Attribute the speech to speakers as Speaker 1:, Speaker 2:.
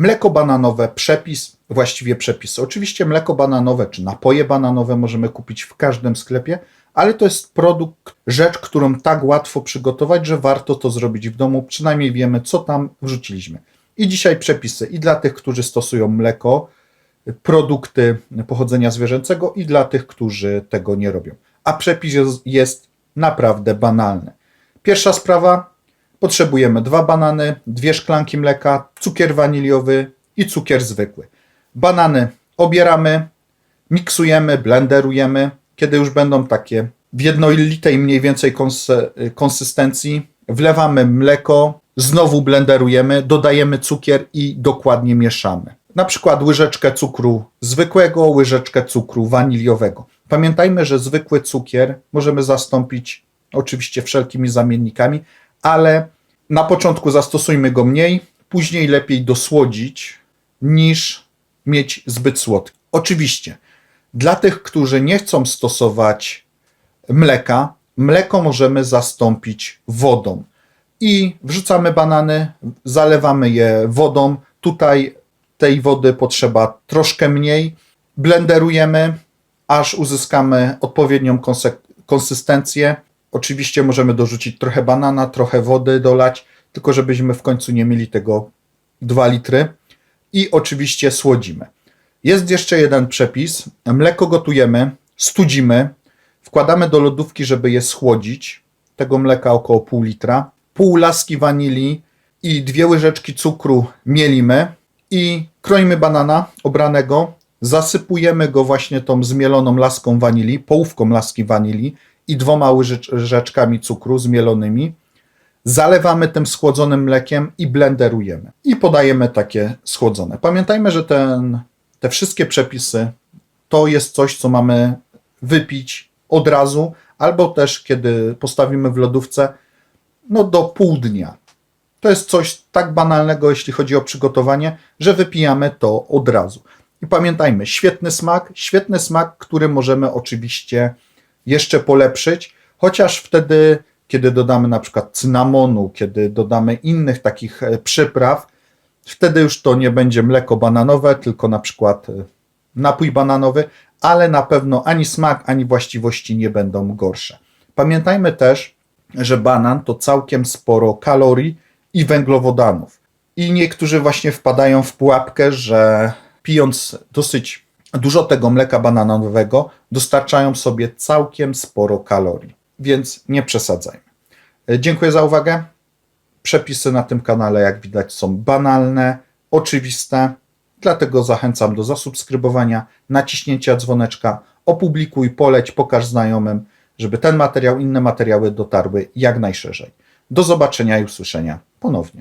Speaker 1: Mleko bananowe, przepis, właściwie przepisy. Oczywiście mleko bananowe czy napoje bananowe możemy kupić w każdym sklepie, ale to jest produkt, rzecz, którą tak łatwo przygotować, że warto to zrobić w domu. Przynajmniej wiemy, co tam wrzuciliśmy. I dzisiaj przepisy i dla tych, którzy stosują mleko, produkty pochodzenia zwierzęcego, i dla tych, którzy tego nie robią. A przepis jest, naprawdę banalny. Pierwsza sprawa: potrzebujemy dwa banany, dwie szklanki mleka, cukier waniliowy i cukier zwykły. Banany obieramy, miksujemy, blenderujemy. Kiedy już będą takie w jednolitej mniej więcej konsystencji, wlewamy mleko, znowu blenderujemy, dodajemy cukier i dokładnie mieszamy. Na przykład łyżeczkę cukru zwykłego, łyżeczkę cukru waniliowego. Pamiętajmy, że zwykły cukier możemy zastąpić oczywiście wszelkimi zamiennikami, ale na początku zastosujmy go mniej, później lepiej dosłodzić niż mieć zbyt słodki. Oczywiście, dla tych, którzy nie chcą stosować mleka, mleko możemy zastąpić wodą. I wrzucamy banany, zalewamy je wodą. Tutaj tej wody potrzeba troszkę mniej. Blenderujemy, aż uzyskamy odpowiednią konsystencję. Oczywiście możemy dorzucić trochę banana, trochę wody dolać, tylko żebyśmy w końcu nie mieli tego 2 litry. I oczywiście słodzimy. Jest jeszcze jeden przepis. Mleko gotujemy, studzimy, wkładamy do lodówki, żeby je schłodzić. Tego mleka około pół litra. Pół laski wanilii i dwie łyżeczki cukru mielimy i kroimy banana obranego, zasypujemy go właśnie tą zmieloną laską wanilii, połówką laski wanilii i dwoma łyżecz- łyżeczkami cukru zmielonymi. Zalewamy tym schłodzonym mlekiem i blenderujemy. I podajemy takie schłodzone. Pamiętajmy, że ten, te wszystkie przepisy to jest coś, co mamy wypić od razu, albo też kiedy postawimy w lodówce, no do pół dnia. To jest coś tak banalnego, jeśli chodzi o przygotowanie, że wypijamy to od razu. I pamiętajmy, świetny smak, świetny smak, który możemy oczywiście jeszcze polepszyć, chociaż wtedy, kiedy dodamy na przykład cynamonu, kiedy dodamy innych takich e, przypraw, wtedy już to nie będzie mleko bananowe, tylko na przykład e, napój bananowy, ale na pewno ani smak, ani właściwości nie będą gorsze. Pamiętajmy też, że banan to całkiem sporo kalorii i węglowodanów. I niektórzy właśnie wpadają w pułapkę, że pijąc dosyć dużo tego mleka bananowego, dostarczają sobie całkiem sporo kalorii. Więc nie przesadzajmy. E, Dziękuję za uwagę. Przepisy na tym kanale, jak widać, są banalne, oczywiste. Dlatego zachęcam do zasubskrybowania, naciśnięcia dzwoneczka, opublikuj, poleć, pokaż znajomym, żeby ten materiał, inne materiały dotarły jak najszerzej. Do zobaczenia i usłyszenia ponownie.